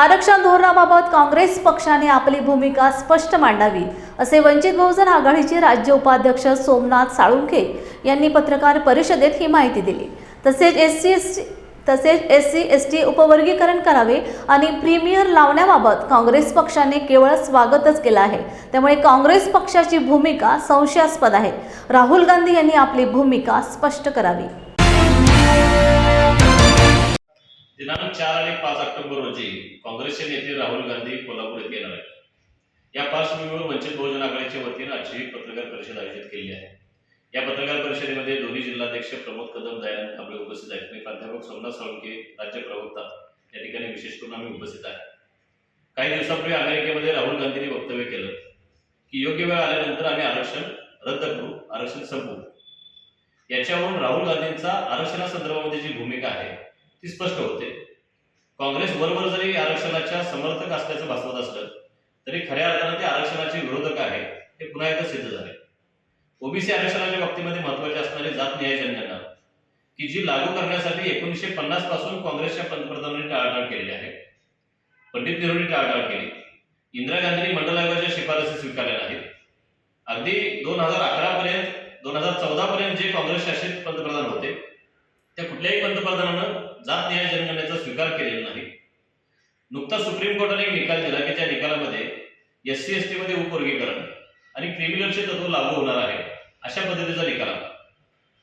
आरक्षण धोरणाबाबत काँग्रेस पक्षाने आपली भूमिका स्पष्ट मांडावी असे वंचित बहुजन आघाडीचे राज्य उपाध्यक्ष सोमनाथ साळुंखे यांनी पत्रकार परिषदेत ही माहिती दिली. तसेच एस सी एस टी तसेच एस सी एस टी उपवर्गीकरण करावे आणि प्रीमियर लावण्याबाबत काँग्रेस पक्षाने केवळ स्वागतच केलं आहे. त्यामुळे काँग्रेस पक्षाची भूमिका संशयास्पद आहे. राहुल गांधी यांनी आपली भूमिका स्पष्ट करावी. दिनांक चार आणि पाच ऑक्टोबर रोजी काँग्रेसचे नेते राहुल गांधी कोल्हापूर येथे येणार आहेत. या पार्श्वभूमीवर वंचित बहुजन आघाडीच्या वतीनं आजची पत्रकार परिषद आयोजित केली आहे. या पत्रकार परिषदेमध्ये दोन्ही जिल्हाध्यक्ष प्रमोद कदम दयानंद कांबळे उपस्थित आहेत. मी प्राध्यापक सोमनाथ साळुंके राज्य प्रवक्ता. या ठिकाणी विशेष करून आम्ही उपस्थित आहे. काही दिवसापूर्वी अमेरिकेमध्ये राहुल गांधींनी वक्तव्य केलं की योग्य वेळ आल्यानंतर आम्ही आरक्षण रद्द करू आरक्षण संपवू. याच्यावरून राहुल गांधींचा आरक्षणासंदर्भामध्ये जी भूमिका आहे ती स्पष्ट होते. काँग्रेस बरोबर जरी आरक्षणाच्या समर्थक असल्याचं भासवत असलं तरी खऱ्या अर्थानं ते आरक्षणाचे विरोधक आहे हे पुन्हा एकदा सिद्ध झाले. ओबीसी आरक्षणाच्या बाबतीमध्ये महत्त्वाचे असणारे जात न्याय की जी लागू करण्यासाठी एकोणीसशे पन्नासपासून काँग्रेसच्या पंतप्रधानांनी टाळाटाळ केलेली आहे. पंडित नेहरूंनी टाळाटाळ केली. इंदिरा गांधींनी मंडल आयोगाच्या शिफारसी स्वीकारल्या नाहीत. अगदी दोन हजार अकरा पर्यंत दोन हजार चौदा पर्यंत जे काँग्रेस शासित पंतप्रधान होते त्या कुठल्याही पंतप्रधानानं जात न्याय जनगणनेचा स्वीकार केलेला नाही. नुकताच सुप्रीम कोर्टाने एक निकाल दिला की त्या निकालामध्ये एस सी एस टी मध्ये उपवर्गीकरण आणि क्रिमिनलचे तत्व लागू होणार आहे अशा पद्धतीचा निकाल आला.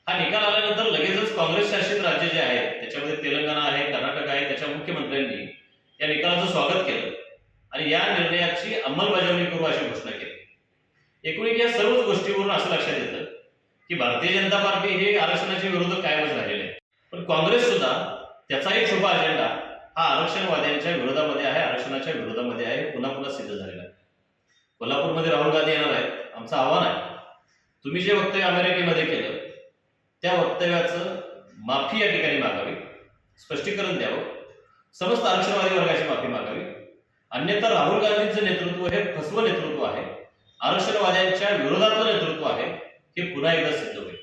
हा निकाल आल्यानंतर लगेचच काँग्रेस शासित राज्य जे आहेत त्याच्यामध्ये तेलंगणा आहे कर्नाटक आहे त्याच्या मुख्यमंत्र्यांनी या निकालाचं स्वागत केलं आणि या निर्णयाची अंमलबजावणी करू अशी घोषणा केली. एकूण एक या सर्वच गोष्टीवरून असं लक्षात येतं की भारतीय जनता पार्टी हे आरक्षणाच्या विरोधात कायमच राहिलेले आहे. काँग्रेस सुद्धा त्याचा एक शुभ अजेंडा हा आरक्षणवाद्यांच्या विरोधामध्ये आहे आरक्षणाच्या विरोधामध्ये आहे पुन्हा पुन्हा सिद्ध झालेला आहे. कोल्हापूरमध्ये राहुल गांधी येणार आहेत आमचं आव्हान आहे. तुम्ही जे वक्तव्य अमेरिकेमध्ये केलं त्या वक्तव्याचं माफी या ठिकाणी मागावी स्पष्टीकरण द्यावं समस्त आरक्षणवादी वर्गाची माफी मागावी. अन्यथा राहुल गांधींचं नेतृत्व हे फसवं नेतृत्व आहे आरक्षणवाद्यांच्या विरोधातलं नेतृत्व आहे हे पुन्हा एकदा सिद्ध होईल.